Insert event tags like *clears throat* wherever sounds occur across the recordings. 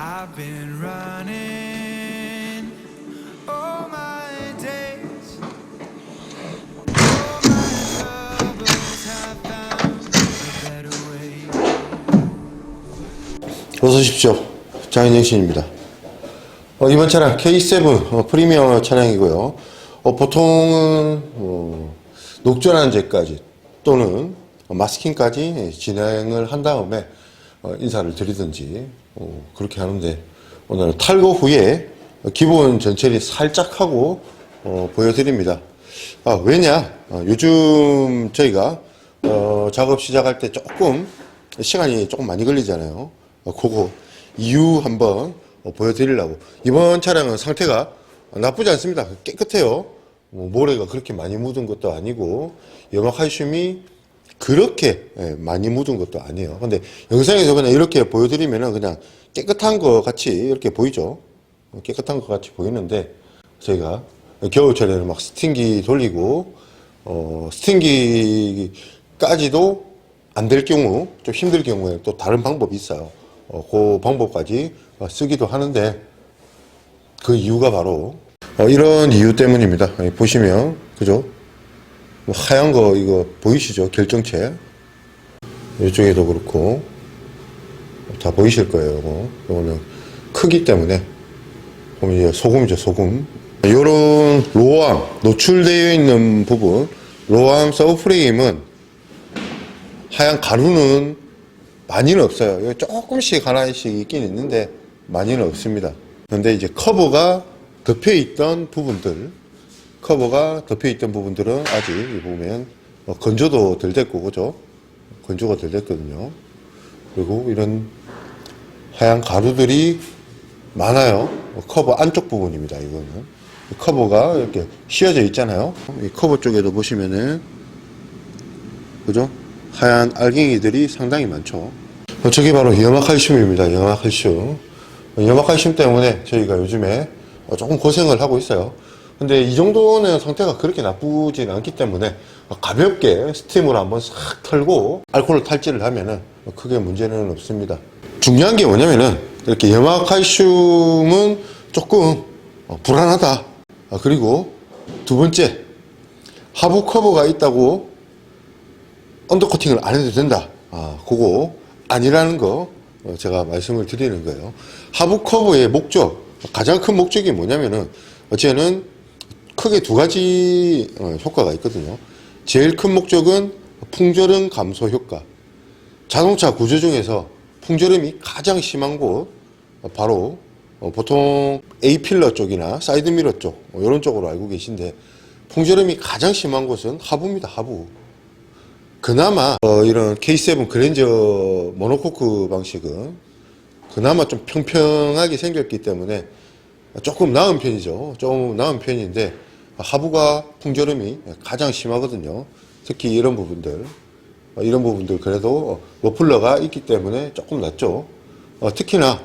I've been running all my days. All my troubles have found a better way. 어서 오십시오. 장인영신입니다. 어, 이번 차량 K7 어, 프리미어 차량이고요. 어, 보통은 어, 녹전환제까지 또는 어, 마스킹까지 진행을 한 다음에 어, 인사를 드리든지 어, 그렇게 하는데 오늘 탈거 후에 기본 전체를 살짝 하고 어, 보여드립니다. 아, 왜냐? 어, 요즘 저희가 어, 작업 시작할 때 조금 시간이 조금 많이 걸리잖아요. 어, 그거 이유 한번 어, 보여드리려고. 이번 차량은 상태가 나쁘지 않습니다. 깨끗해요. 뭐 모래가 그렇게 많이 묻은 것도 아니고 염화칼슘이 그렇게 예, 많이 묻은 것도 아니에요. 근데 영상에서 그냥 이렇게 보여드리면은 그냥 깨끗한 것 같이 이렇게 보이죠. 어, 깨끗한 것 같이 보이는데 저희가 겨울철에는 막 스팅기 돌리고 어, 스팅기까지도 안 될 경우 좀 힘들 경우에 또 다른 방법이 있어요. 어, 그 방법까지 어, 쓰기도 하는데 그 이유가 바로 어, 이런 이유 때문입니다. 여기 보시면 그죠? 뭐 하얀 거 이거 보이시죠? 결정체 이쪽에도 그렇고 다 보이실 거예요. 이거. 이거는 크기 때문에 보면 소금이죠, 소금. 이런 로암 노출되어 있는 부분, 로암 서브프레임은 하얀 가루는 많이는 없어요. 조금씩 하나씩 있긴 있는데 많이는 없습니다. 그런데 이제 커버가 덮여 있던 부분들, 커버가 덮여 있던 부분들은 아직 보면 어, 건조도 덜 됐고 그죠? 건조가 덜 됐거든요. 그리고 이런 하얀 가루들이 많아요. 어, 커버 안쪽 부분입니다. 이거는 커버가 이렇게 휘어져 있잖아요. 이 커버 쪽에도 보시면은 그죠? 하얀 알갱이들이 상당히 많죠. 어, 저게 바로 염화칼슘입니다. 염화칼슘. 어, 염화칼슘 때문에 저희가 요즘에 어, 조금 고생을 하고 있어요. 근데 이 정도는 상태가 그렇게 나쁘진 않기 때문에 가볍게 스팀으로 한번 싹 털고 알코올 탈지를 하면은 크게 문제는 없습니다. 중요한 게 뭐냐면은 이렇게 염화칼슘은 조금 어, 불안하다. 아, 그리고 두 번째 하부 커버가 있다고 언더코팅을 안 해도 된다. 아, 그거 아니라는 거 어, 제가 말씀을 드리는 거예요. 하부 커버의 목적, 가장 큰 목적이 뭐냐면은 어제는 크게 두 가지 어, 효과가 있거든요. 제일 큰 목적은 풍절음 감소 효과. 자동차 구조 중에서 풍절음이 가장 심한 곳 어, 바로 어, 보통 A 필러 쪽이나 사이드 미러 쪽 어, 이런 쪽으로 알고 계신데 풍절음이 가장 심한 곳은 하부입니다. 하부. 그나마 어, 이런 K7 그랜저 모노코크 방식은 그나마 좀 평평하게 생겼기 때문에 조금 나은 편이죠. 조금 나은 편인데 하부가 풍절음이 가장 심하거든요. 특히 이런 부분들 어, 이런 부분들 그래도 어, 머플러가 있기 때문에 조금 낫죠. 어, 특히나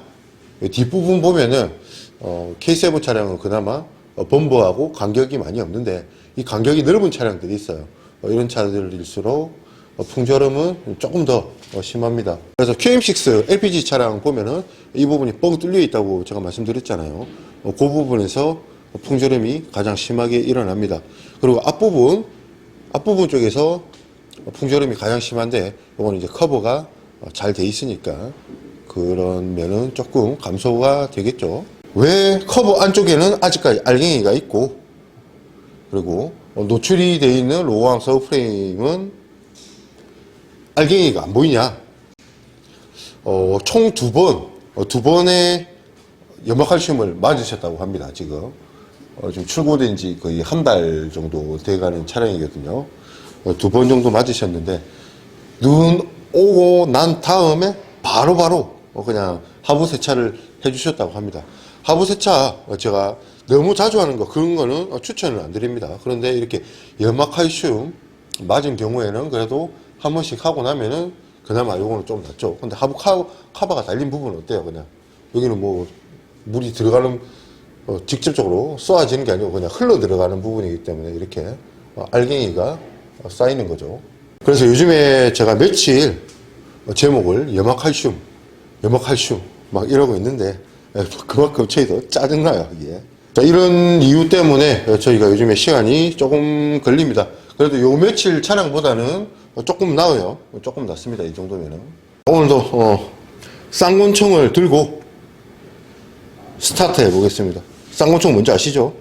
이 뒷부분 보면은 어, K7 차량은 그나마 어, 범버하고 간격이 많이 없는데 이 간격이 넓은 차량들이 있어요. 어, 이런 차들일수록 어, 풍절음은 조금 더 어, 심합니다. 그래서 QM6 LPG 차량 보면은 이 부분이 뻥 뚫려 있다고 제가 말씀드렸잖아요. 어, 그 부분에서 풍절음이 가장 심하게 일어납니다. 그리고 앞부분, 앞부분 쪽에서 풍절음이 가장 심한데 이거는 이제 커버가 잘 돼 있으니까 그런 면은 조금 감소가 되겠죠. 왜 커버 안쪽에는 아직까지 알갱이가 있고 그리고 노출이 되어 있는 로우암 서브프레임은 알갱이가 안 보이냐? 어, 총 두 번, 어, 두 번의 염화칼슘을 맞으셨다고 합니다, 지금. 어, 지금 출고된 지 거의 한 달 정도 돼가는 차량이거든요. 어, 두번 정도 맞으셨는데, 눈 오고 난 다음에 바로 바로 어, 그냥 하부 세차를 해주셨다고 합니다. 하부 세차 어, 제가 너무 자주 하는 거 그런 거는 어, 추천을 안 드립니다. 그런데 이렇게 염화칼슘 맞은 경우에는 그래도 한 번씩 하고 나면은 그나마 요거는 좀 낫죠. 근데 하부 카, 카바가 달린 부분은 어때요? 그냥 여기는 뭐 물이 들어가는 어, 직접적으로 쏘아지는 게 아니고 그냥 흘러 들어가는 부분이기 때문에 이렇게 어, 알갱이가 어, 쌓이는 거죠. 그래서 요즘에 제가 며칠 어, 제목을 염화칼슘, 염화칼슘 막 이러고 있는데 예, 그만큼 저희도 짜증나요 이게. 자 이런 이유 때문에 저희가 요즘에 시간이 조금 걸립니다. 그래도 요 며칠 차량보다는 조금 나아요. 조금 낫습니다 이 정도면은. 오늘도 어, 쌍권총을 들고 스타트 해보겠습니다 쌍권총 뭔지 아시죠?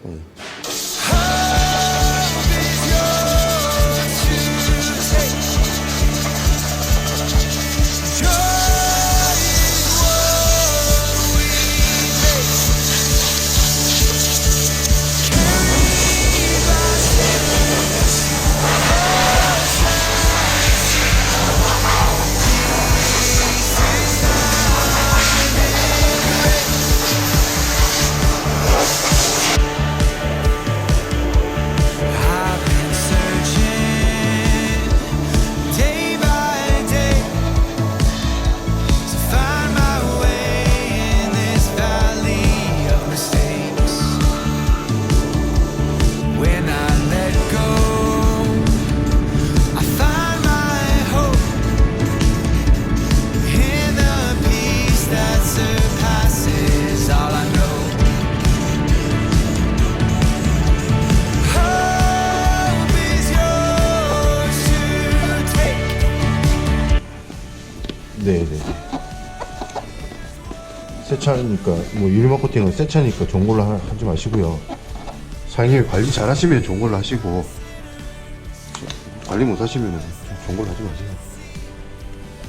새 차니까 뭐 유리막 코팅은 새 차니까 좋은 걸로 하, 지 마시고요. 사장님이 관리 잘 하시면 좋은 걸로 하시고 관리 못 하시면 좋은 걸로 하지 마세요.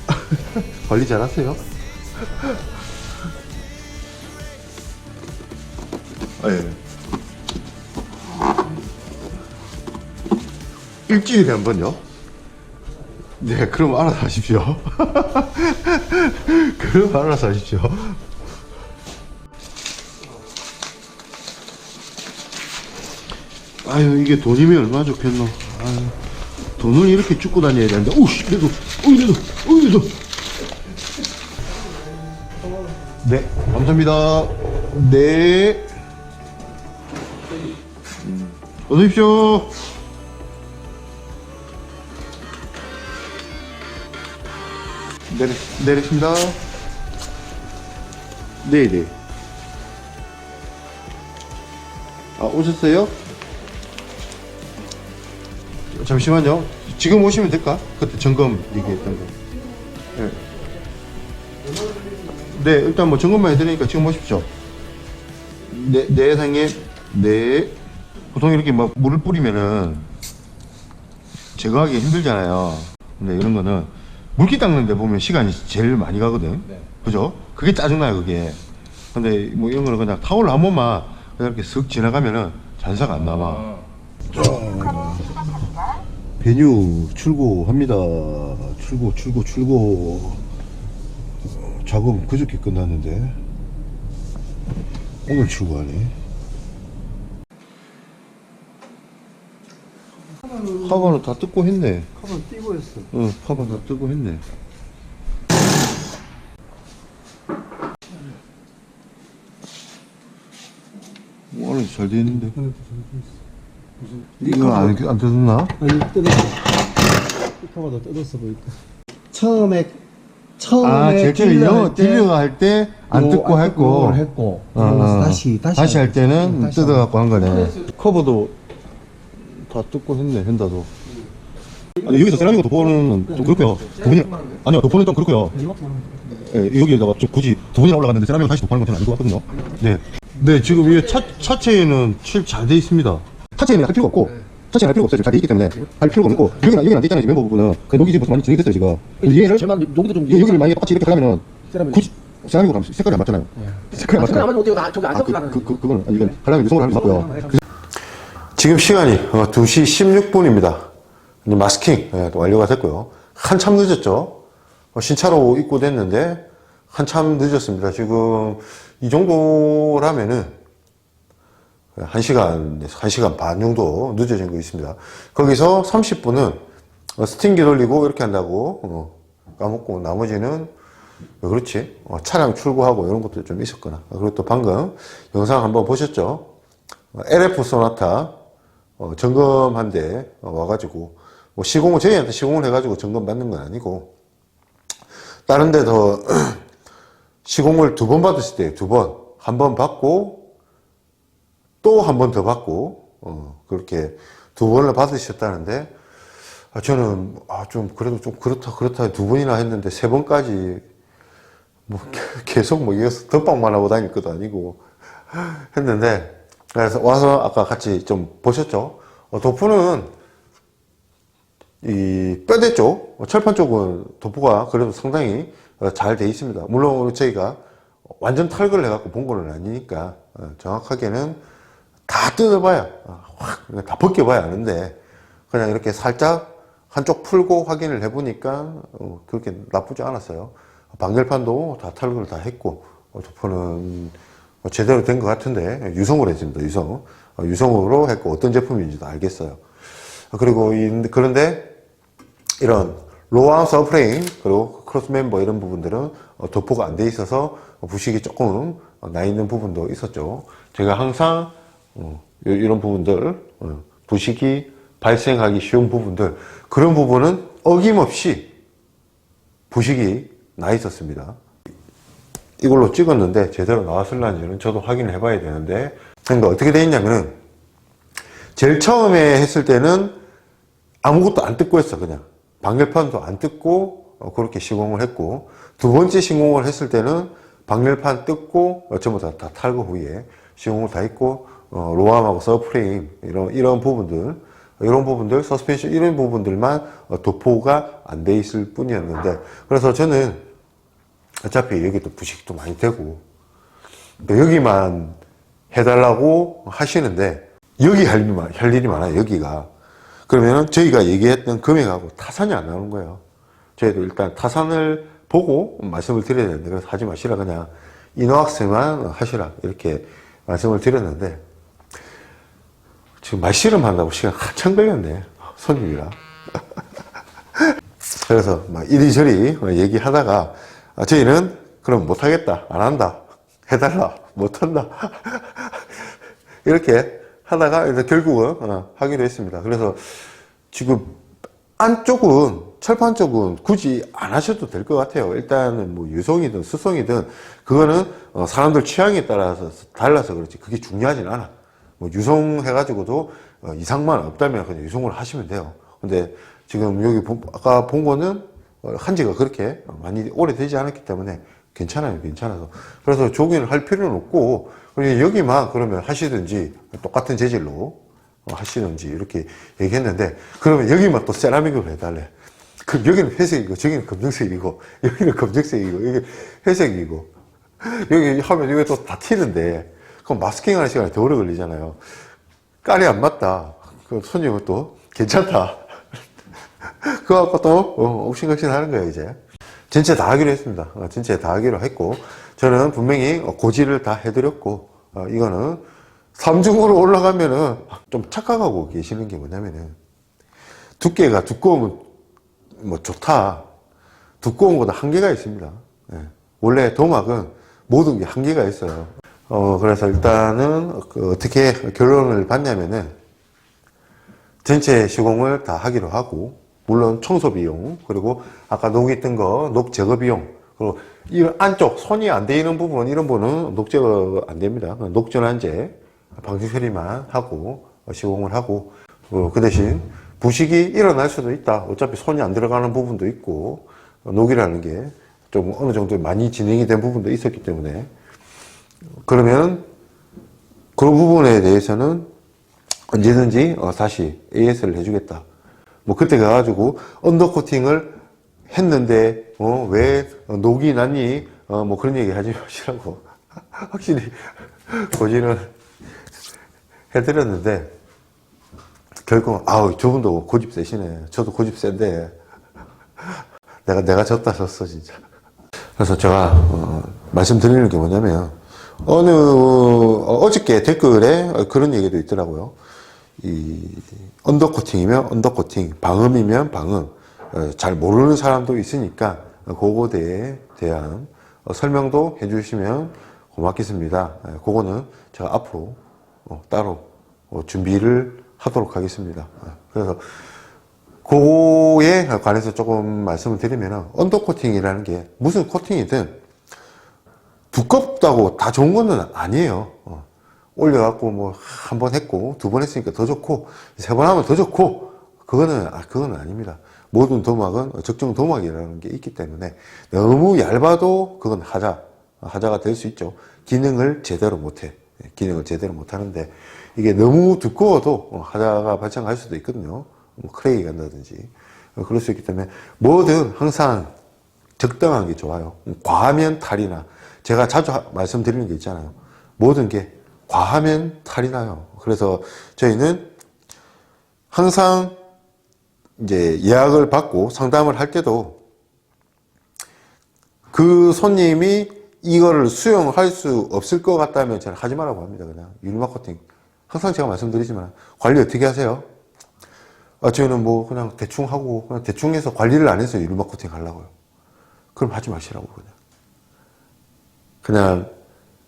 *laughs* 관리 잘 하세요. 아 예. 일주일에 한 번요? 네, 그럼 알아서 하십시오. *laughs* 그럼 알아서 하십시오. 아유, 이게 돈이면 얼마나 좋겠노. 아유, 돈을 이렇게 줍고 다녀야 되는데, 오씨, 내 돈, 어이, 내 돈, 어이, 내 돈. 네, 감사합니다. 네. 음, 어서 오십시오. 내리, 내리십니다. 네네. 아, 오셨어요? 잠시만요. 지금 오시면 될까? 그때 점검 얘기했던 거. 네. 네, 일단 뭐 점검만 해드리니까 지금 오십시오. 네, 네, 상님. 네. 보통 이렇게 막 물을 뿌리면은 제거하기 힘들잖아요. 근데 이런 거는 물기 닦는데 보면 시간이 제일 많이 가거든. 그죠? 그게 짜증나요, 그게. 근데 뭐 이런 거는 그냥 타올로 한 번만 그냥 이렇게 쓱 지나가면은 잔사가 안 남아. 배뉴 출고합니다. 출고, 출고, 출고. 어, 작업 그저께 끝났는데 오늘 출고하네. 카바는 다 뜯고 했네. 카본 띄고 했어. 응, 카바 다 뜯고 했네. 오, 안에 잘돼 있는데. 이거 안, 안 뜯었나? 아니 뜯었어. 카바도 뜯었어 보니까. 처음에 처음에 아, 제일 처음에 딜러 영할때 딜러 할때안요 뜯고 안 했고. 뜯고 했고 어, 어. 다시 다시 다시 할 때는 다시 뜯어갖고 한 거네. 커버도 다 뜯고 했네, 현다도. 아니, 여기서 세라믹으로 덮어는 좀 그렇고요. 도분이, 아니요, 덮어는 좀 그렇고요. 예, 여기에다가 좀 굳이 도분이 올라갔는데 세라믹으로 다시 덮어는 건 아닌 것 같거든요. 네. 네, 지금 이 차, 차체에는 칠잘돼 있습니다. 차체에는 할 필요가 없고, 차체는 할 필요가 없어요. 지금 잘돼 있기 때문에. 할 필요가 없고, 여기는, 여기는 안돼 있잖아요, 지금 멤버 부분은. 그 여기 지금 벌써 많이 진행됐어요, 지금. 그래서 얘를, 제만 여기도 좀 이- 여기를 만약에 똑같이 이렇게 세라믹. 굳이, 세라믹으로 하면 색깔이 안 맞잖아요. 색깔이 안 아, 저기 맞잖아요. 아마 어디 나 저기 안 아, 그. 그, 그, 그거는, 아니, 이건 하려면 유성을 하는 게 맞고요. 지금 시간이 어, 2시 16분입니다. 마스킹 예, 또 완료가 됐고요. 한참 늦었죠. 어, 신차로 입고됐는데 한참 늦었습니다. 지금 이 정도라면은 1시간, 1시간 반 정도 늦어진 거 있습니다. 거기서 30분은 스팅기 돌리고 이렇게 한다고 어, 까먹고 나머지는 왜 그렇지? 어, 차량 출고하고 이런 것도 좀 있었거나. 그리고 또 방금 영상 한번 보셨죠? 어, LF 소나타 어, 점검한데 어, 와가지고 뭐 시공을 저희한테 시공을 해가지고 점검 받는 건 아니고 다른 데더 *clears throat* 시공을 두 번 받으실 때두 번. 한 번 받고 또 한 번 더 받고 어, 그렇게 두 번을 받으셨다는데 아, 저는 아, 좀 그래도 좀 그렇다 그렇다 두 번이나 했는데 세 번까지 뭐 *laughs* 계속 뭐 이어서 덮방만 하고 다닐 것도 아니고 *laughs* 했는데 그래서 와서 아까 같이 좀 보셨죠? 어, 도포는 이 뼈대 쪽, 어, 철판 쪽은 도포가 그래도 상당히 잘 돼 있습니다. 물론 저희가 완전 탈거를 해갖고 본 거는 아니니까 어, 정확하게는 다 뜯어봐야 어, 확, 다 벗겨봐야 아는데 그냥 이렇게 살짝 한쪽 풀고 확인을 해보니까 어, 그렇게 나쁘지 않았어요. 방열판도 다 탈거를 다 했고 어, 도포는 뭐 제대로 된 것 같은데 유성으로 했습니다. 유성 어, 유성으로 했고 어떤 제품인지도 알겠어요. 어, 그리고 이, 그런데 이런 로아웃 서프레임 그리고 크로스 멤버 이런 부분들은 어, 도포가 안 돼 있어서 부식이 조금 어, 나 있는 부분도 있었죠. 제가 항상 어, 요- 이런 부분들 어, 부식이 발생하기 쉬운 부분들 그런 부분은 어김없이 부식이 나 있었습니다. 이걸로 찍었는데 제대로 나왔을런지는 저도 확인을 해봐야 되는데 그러니까 어떻게 돼 있냐면은 제일 처음에 했을 때는 아무것도 안 뜯고 했어 그냥 방열판도 안 뜯고 어, 그렇게 시공을 했고 두 번째 시공을 했을 때는 방열판 뜯고 어, 전부 다, 다 탈거 후에 시공을 다 했고 어, 로암하고 서프레임 이런 이런 부분들 이런 부분들 서스펜션 이런 부분들만 어, 도포가 안 돼 있을 뿐이었는데 그래서 저는 어차피 여기도 부식도 많이 되고 또 여기만 해달라고 하시는데 여기 할 일이, 많- 할 일이 많아요 여기가. 그러면은 저희가 얘기했던 금액하고 타산이 안 나오는 거예요. 저희도 일단 타산을 보고 말씀을 드려야 되는데 그래서 하지 마시라 그냥 인어학생만 하시라 이렇게 말씀을 드렸는데 지금 말씨름 한다고 시간 한참 걸렸네 손님이라. *laughs* 그래서 막 이리저리 얘기하다가 아, 저희는 그럼 못하겠다 안 한다 해달라 못한다. *laughs* 이렇게 하다가 결국은 어, 하기로 했습니다. 그래서 지금 안쪽은 철판 쪽은 굳이 안 하셔도 될 것 같아요. 일단은 뭐 유성이든 수성이든 그거는 어, 사람들 취향에 따라서 달라서 그렇지 그게 중요하진 않아 뭐 유성 해가지고도 어, 이상만 없다면 그냥 유성을 하시면 돼요 근데 지금 여기 본- 아까 본 거는 어, 한 지가 그렇게 많이 오래되지 않았기 때문에 괜찮아요, 괜찮아서. 그래서 조기를 할 필요는 없고, 그냥 여기만 그러면 하시든지, 똑같은 재질로 어, 하시든지, 이렇게 얘기했는데, 그러면 여기만 또 세라믹으로 해달래. 그럼 여기는 회색이고, 저기는 검정색이고, *laughs* 여기는 검정색이고, 여기 회색이고, 여기 하면 이게 또 다 튀는데, 그럼 마스킹 하는 시간이 더 오래 걸리잖아요. 깔이 안 맞다. 그 손님은 또 괜찮다. *laughs* 그거 갖고 또, 어, 옥신각신 하는 거예요, 이제. 전체 다 하기로 했습니다. 어, 전체 다 하기로 했고, 저는 분명히 어, 고지를 다 해드렸고, 어, 이거는 삼중으로 올라가면은 좀 착각하고 계시는 게 뭐냐면은, 두께가 두꺼우면 뭐 좋다. 두꺼운 것도 한계가 있습니다. 예. 원래 도막은 모든 게 한계가 있어요. 어, 그래서 일단은 그 어떻게 결론을 봤냐면은, 전체 시공을 다 하기로 하고 물론 청소 비용 그리고 아까 녹이 뜬 거 녹 제거 비용 그리고 이 안쪽 손이 안돼 있는 부분 이런 부분은 녹 제거 안 됩니다. 녹전환제 방수 처리만 하고 시공을 하고 어, 그 대신 부식이 일어날 수도 있다. 어차피 손이 안 들어가는 부분도 있고 어, 녹이라는 게 좀 어느 정도 많이 진행이 된 부분도 있었기 때문에 그러면 그런 부분에 대해서는 언제든지 어, 다시 AS를 해주겠다. 뭐 그때 가가지고 언더코팅을 했는데 어, 왜 녹이 났니? 어, 뭐 그런 얘기 하지 *laughs* 마시라고 확실히 고지는 해드렸는데 결국 아우 저분도 고집 세시네. 저도 고집 센데 내가 내가 졌다 졌어 진짜. 그래서 제가 어, 말씀드리는 게 뭐냐면 어느 어, 어저께 댓글에 그런 얘기도 있더라고요. 이 언더코팅이면 언더코팅, 방음이면 방음. 어, 잘 모르는 사람도 있으니까 그거에 대한 어, 설명도 해주시면 고맙겠습니다. 예, 그거는 제가 앞으로 어, 따로 어, 준비를 하도록 하겠습니다. 예, 그래서 그거에 관해서 조금 말씀을 드리면 언더코팅이라는 게 무슨 코팅이든 두껍다고 다 좋은 거는 아니에요. 어. 올려갖고 뭐 한 번 했고 두 번 했으니까 더 좋고 세 번 하면 더 좋고 그거는 아 그건 아닙니다. 모든 도막은 적정 도막이라는 게 있기 때문에 너무 얇아도 그건 하자 하자가 될 수 있죠. 기능을 제대로 못해 예, 기능을 제대로 못하는데 이게 너무 두꺼워도 어, 하자가 발생할 수도 있거든요. 뭐 크레이 간다든지 어, 그럴 수 있기 때문에 뭐든 항상 적당한 게 좋아요. 과하면 탈이나. 제가 자주 하- 말씀드리는 게 있잖아요. 모든 게 과하면 탈이 나요. 그래서 저희는 항상 이제 예약을 받고 상담을 할 때도 그 손님이 이거를 수용할 수 없을 것 같다면 저는 하지 말라고 합니다. 그냥 유리마 코팅. 항상 제가 말씀드리지만 관리 어떻게 하세요? 아, 저희는 뭐 그냥 대충 하고 그냥 대충 해서 관리를 안 해서 유리마 코팅 하려고요. 그럼 하지 마시라고 그냥. 그냥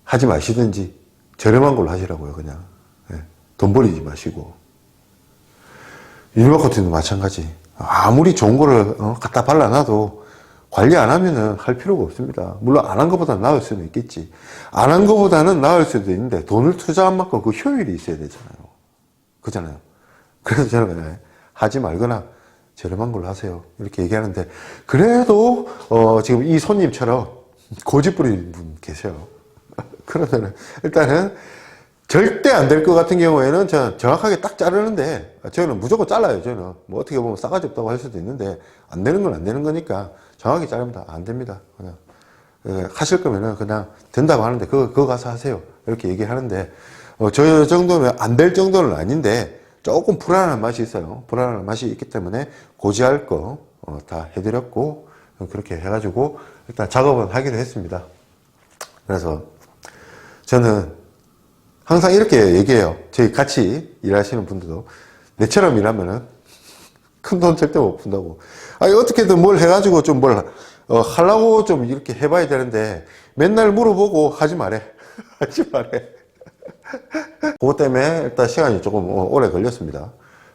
하지 마시든지 저렴한 걸로 하시라고요. 그냥 예, 돈 버리지 마시고 유리마 코팅도 마찬가지. 아무리 좋은 거를 어, 갖다 발라놔도 관리 안 하면은 할 필요가 없습니다. 물론 안 한 것보다 나을 수는 있겠지. 안 한 것보다는 나을 수도 있는데 돈을 투자한 만큼 그 효율이 있어야 되잖아요. 그잖아요. 그래서 저는 그냥 하지 말거나 저렴한 걸로 하세요. 이렇게 얘기하는데 그래도 어, 지금 이 손님처럼 고집 부리는 분 계세요. *laughs* 그러면은 일단은 절대 안 될 것 같은 경우에는 저는 정확하게 딱 자르는데 저는 무조건 잘라요. 저는 뭐 어떻게 보면 싸가지 없다고 할 수도 있는데 안 되는 건 안 되는 거니까 정확히 자릅니다. 안 됩니다. 그냥 예, 하실 거면은 그냥 된다고 하는데 그거, 그거 가서 하세요. 이렇게 얘기하는데 어, 저 정도면 안 될 정도는 아닌데 조금 불안한 맛이 있어요. 불안한 맛이 있기 때문에 고지할 거 어, 다 해드렸고 어, 그렇게 해가지고 일단 작업은 하기로 했습니다. 그래서 저는 항상 이렇게 얘기해요. 저희 같이 일하시는 분들도 내처럼 일하면은 큰 돈 절대 못 푼다고. 아니, 어떻게든 뭘 해가지고 좀 뭘, 어, 하려고 좀 이렇게 해봐야 되는데 맨날 물어보고 하지 말해. *laughs* 하지 말해. 그것 때문에 일단 시간이 조금 어, 오래 걸렸습니다.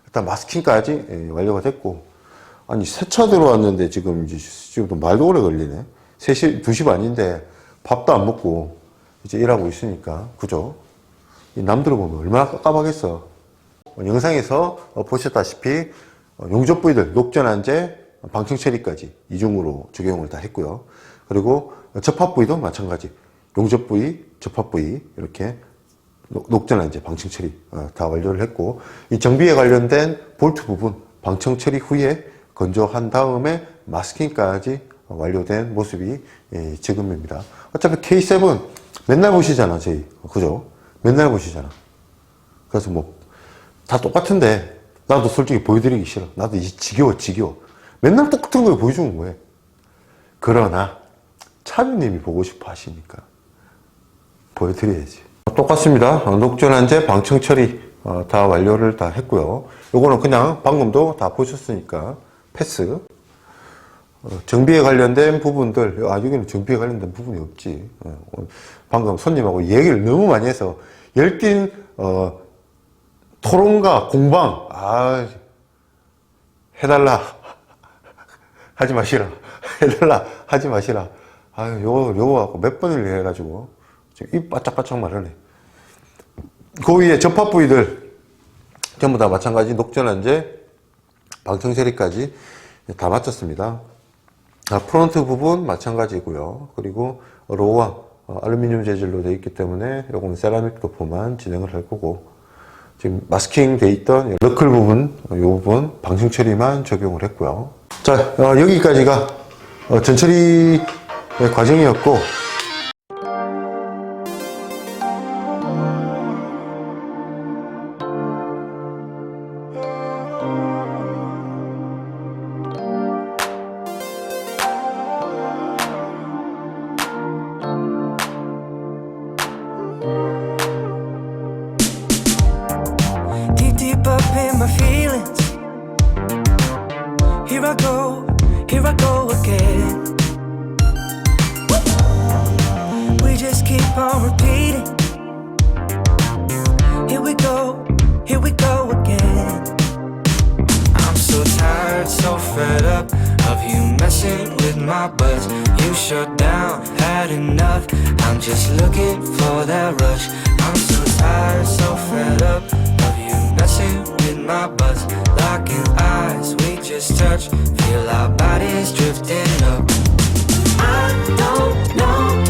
일단 마스킹까지 예, 완료가 됐고. 아니, 세차 들어왔는데 지금, 이제 지금도 말도 오래 걸리네. 3시, 2시 반인데 밥도 안 먹고 이제 일하고 있으니까. 그죠? 이 남들 보면 얼마나 깝깝하겠어. 어, 영상에서 어, 보셨다시피 어, 용접 부위들 녹전환제, 방청 처리까지 이중으로 적용을 다 했고요. 그리고 접합 부위도 마찬가지. 용접 부위, 접합 부위 이렇게 녹- 녹전환제, 방청 처리 어, 다 완료를 했고 이 정비에 관련된 볼트 부분 방청 처리 후에 건조한 다음에 마스킹까지 어, 완료된 모습이 예, 지금입니다. 어차피 K7 맨날 보시잖아, 저희. 그죠? 맨날 보시잖아. 그래서 뭐, 다 똑같은데, 나도 솔직히 보여드리기 싫어. 나도 이제 지겨워, 지겨워. 맨날 똑같은 걸 보여주는 거예요. 그러나, 차주님이 보고 싶어 하시니까, 보여드려야지. 똑같습니다. 어, 녹전환제 방청 처리 어, 다 완료를 다 했고요. 요거는 그냥 방금도 다 보셨으니까, 패스. 어, 정비에 관련된 부분들, 아, 여기는 정비에 관련된 부분이 없지. 어, 어, 방금 손님하고 얘기를 너무 많이 해서, 열띤, 어, 토론과 공방, 아, 해달라. *laughs* 하지 마시라. *laughs* 해달라. 하지 마시라. 아유, 요거, 요거 갖고 몇 번을 해가지고, 지금 입 바짝바짝 마르네. 그 위에 접합 부위들, 전부 다 마찬가지 녹전환제, 방청처리까지 다 마쳤습니다. 아, 프론트 부분 마찬가지고요. 그리고 로우와 어, 알루미늄 재질로 되어 있기 때문에 요건 세라믹 도포만 진행을 할 거고 지금 마스킹 돼 있던 너클 부분, 어, 요 부분 방충 처리만 적용을 했고요. 자, 어, 여기까지가 어, 전처리 과정이었고 up in my feelings. Here I go, here I go again. We just keep on repeating. Here we go, here we go again. I'm so tired, so fed up of you messing with my buzz. You shut down, had enough. I'm just looking for that rush. I'm so tired, so fed up my buzz. Locking eyes, we just touch. Feel our bodies drifting up. I don't know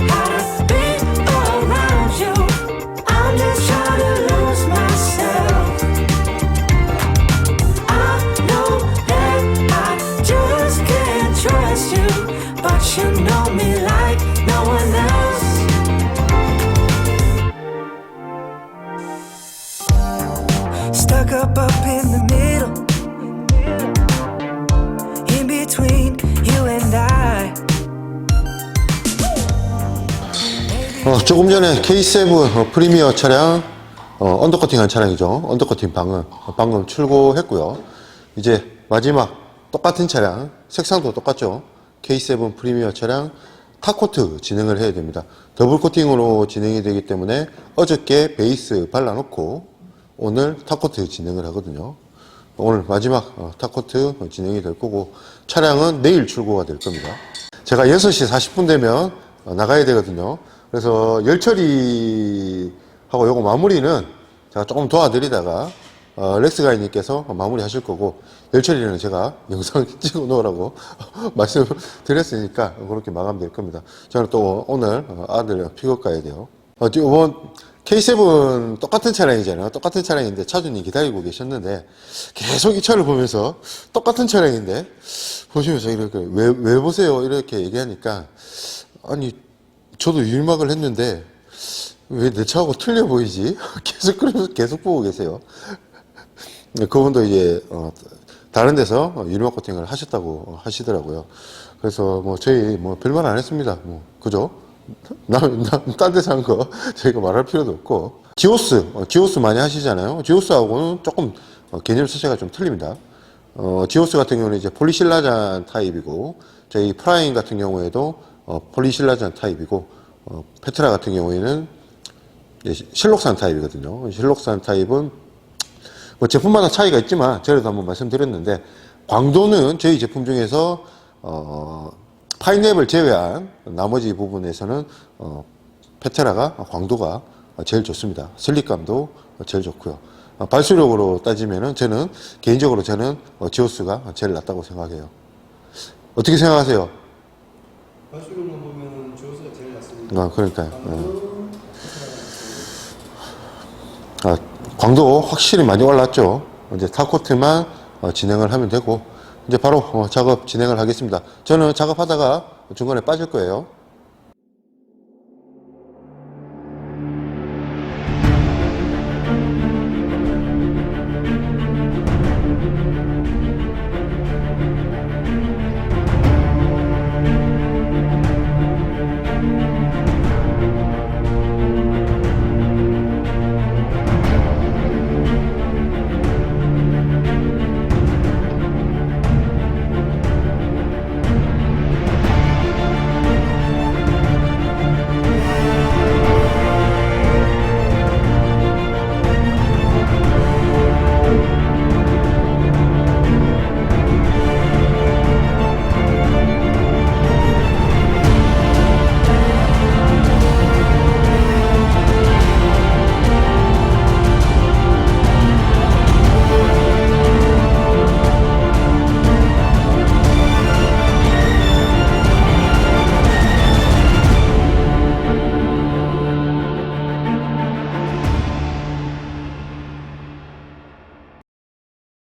조금 전에 K7 어, 프리미어 차량 어, 언더커팅한 차량이죠. 언더커팅 방은 어, 방금 출고했고요. 이제 마지막 똑같은 차량 색상도 똑같죠. K7 프리미어 차량 타코트 진행을 해야 됩니다. 더블 코팅으로 진행이 되기 때문에 어저께 베이스 발라놓고 오늘 타코트 진행을 하거든요. 오늘 마지막 어, 타코트 진행이 될 거고 차량은 내일 출고가 될 겁니다. 제가 6시 40분 되면 어, 나가야 되거든요. 그래서 열 처리하고 요거 마무리는 제가 조금 도와드리다가 어, 렉스가이님께서 마무리 하실 거고 열 처리는 제가 영상 *laughs* 찍어 놓으라고 *laughs* 말씀을 드렸으니까 그렇게 마감될 겁니다. 저는 또 오늘 어, 아들 픽업 가야 돼요. 어, 이번 K7 똑같은 차량이잖아요. 똑같은 차량인데 차주님 기다리고 계셨는데 계속 이 차를 보면서 똑같은 차량인데 보시면서 이렇게 왜, 왜 보세요? 이렇게 얘기하니까 아니 저도 유일막을 했는데 왜 내 차하고 틀려 보이지? *laughs* 계속 그러면서 계속 보고 계세요. 네, 그분도 이제 어, 다른 데서 유리막 코팅을 하셨다고 하시더라고요. 그래서 뭐 저희 뭐 별말 안 했습니다. 뭐 그죠? 남딴 데서 한 거 *laughs* 저희가 말할 필요도 없고 지오스 어, 지오스 많이 하시잖아요. 지오스하고는 조금 어, 개념 자체가 좀 틀립니다. 어, 지오스 같은 경우는 이제 폴리실라잔 타입이고 저희 프라임 같은 경우에도 어, 폴리실라잔 타입이고 어, 페트라 같은 경우에는 실록산 타입이거든요. 실록산 타입은 뭐 제품마다 차이가 있지만 제가 한번 말씀드렸는데 광도는 저희 제품 중에서 어, 파인애플 제외한 나머지 부분에서는 어, 페테라가 광도가 제일 좋습니다. 슬립감도 제일 좋고요. 어, 발수력으로 따지면은 저는 개인적으로 저는 어, 지오스가 제일 낫다고 생각해요. 어떻게 생각하세요? 보면 조수가 제일 낫습니다. 아, 그러니까요. 예. 아, 광도 확실히 많이 올랐죠. 이제 타코트만 어, 진행을 하면 되고, 이제 바로 어, 작업 진행을 하겠습니다. 저는 작업하다가 중간에 빠질 거예요.